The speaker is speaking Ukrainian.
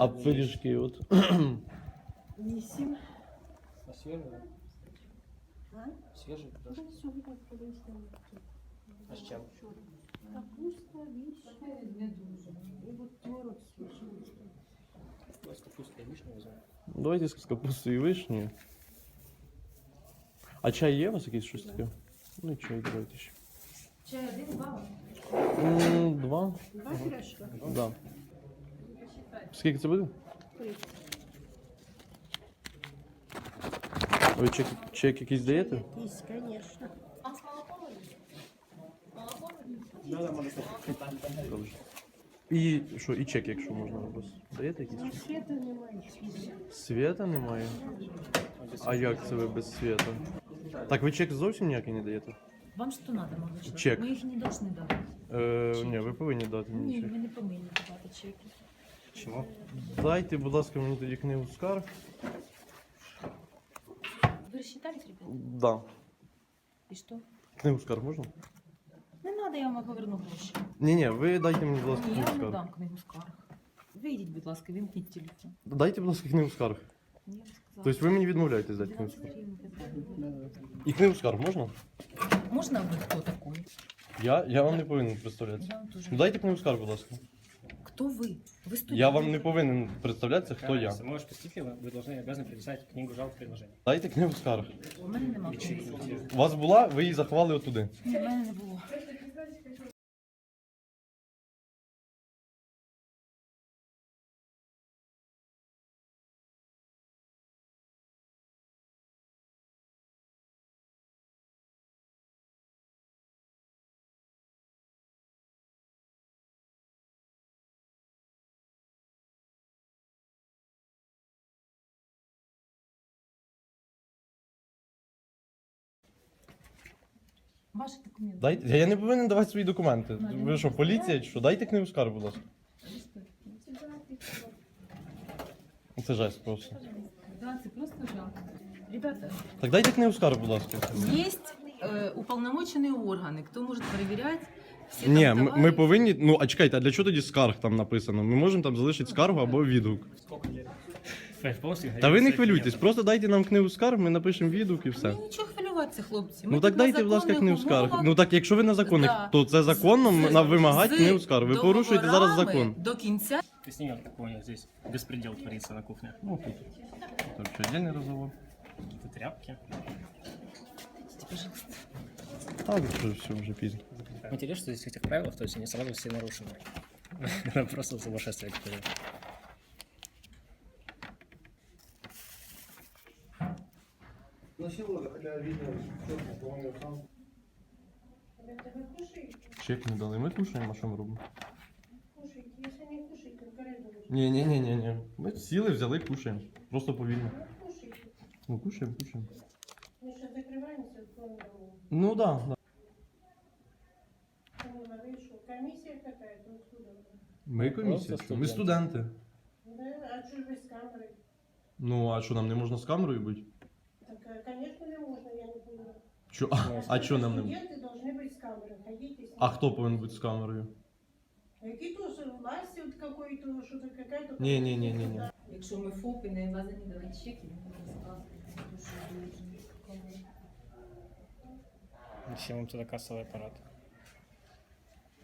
А пиріжки от. Вісім. А свежий? А? Свежий Ну, пирожки. все, так, подивіться. А с чем? Капуста, вишня. І от творог свіжий. Ну, с капустой и вишней возьмем. Давайте з капустою і вишні. А чай є у вас якийсь щось таке? Ну і чай давайте ще. Чай один, два. М, Два? Два пирожка. Да. Скільки це буде? Ви чек, чек якийсь даєте? Якийсь, звісно. А с молоком или? Молоком. І що, і чек, якщо можна у. Даєте якийсь? На чек? світу немає. Світа немає? А як це ви без світа? Так ви чек зовсім ніякий не даєте? Вам что надо, молодой человек? Чек. Мы их не должны давать. Е, ні, ви повинні дати мені Ні, чек. ми не повинні давати чеки. Чего? Дайте, будь ласка, мені тоді книгу скарг. Ви рассчитались, ребята? Да. І що? Книгу скарг можна? Не треба, я вам поверну гроші. Ні, ні, ви дайте мені, будь ласка, Ні, книгу я не скарг. дам книгу скарг. Вийдіть, будь ласка, вимкніть телефон. Дайте, будь ласка, книгу скарг. Ні, я сказала. Тобто ви мені відмовляєтесь дати книгу 12 скарг. І книгу скарг можна? Можна ви хто такий? Я, я вам не повинен представлятися. Я вам теж. Дайте книгу скарг, будь ласка. Хто ви? Ви студент. Я вам не повинен представлятися, хто я. Если можешь посетителя, вы должны обязаны предоставить книгу жалоб предложений. Дайте книгу скарг. У мене нема книги. У вас була, ви її заховали отуди. Ні, в мене не було. Ваші документи. Дайте, я не повинен давати свої документи. Ви що, поліція чи що? Дайте книгу скарг, будь ласка. Це жесть просто. Да, це просто жалко. Ребята, Так дайте книгу скарг, будь ласка. Есть э, уполномоченные органы, кто может проверять все Ні, там ми, товари. ми повинні. Ну, а чекайте, а для чого тоді скарг там написано? Ми можемо там залишити скаргу або відгук. Сколько лет? Фейс, полностью Та ви не игнорируете хвилюйтесь, клиента. просто дайте нам книгу скарг, ми напишемо відгук і все. Ні, нічого хвилюватися, хлопці. Ми Ну так тут на дайте, будь ласка, законних книгу скарг. умовах, Ну так, якщо ви на законних, Да. то це законно з- на вимагати з книгу скарг. Ви порушуєте зараз договорами закон. До кінця. Ты сними, как понял, здесь беспредел творится на кухне. Ну тут. Це що, отдельний розговор. Какие-то тряпки. Пожалуйста. Так, що все вже пізно. Интересно, что здесь в этих правилах, то есть они сразу все нарушены. Просто сумасшествие какое-то. Чек не дали. Ми кушаємо, а що ми робимо? Кушайте. Якщо не кушаєте, в коридорі. Ні, ні, ні, ні, ні. Ми сіли, взяли, кушаємо. Просто повільно. Ну, кушайте. Ну, кушаємо, кушаємо. Ми ще закриваємося в. Ну да, да. Ну, комісія какая-то откуда? Ми комісія. Просто що? Ми студенти. Да? А чого ж ви з камери? Ну, а що, нам не можна з камерою бути? Чо? А, а чо нам не можна? Студенти должны бути з камерою. Ходите з А хто повинен бути з камерою? Які то що, власті от какой-то, що-то какая-то... Ні, ні, ні, ні, ні. Якщо ми ФОП і не обязані давати чеки, ми будемо сказати, що дуже Зачем вам туда кассовый аппарат?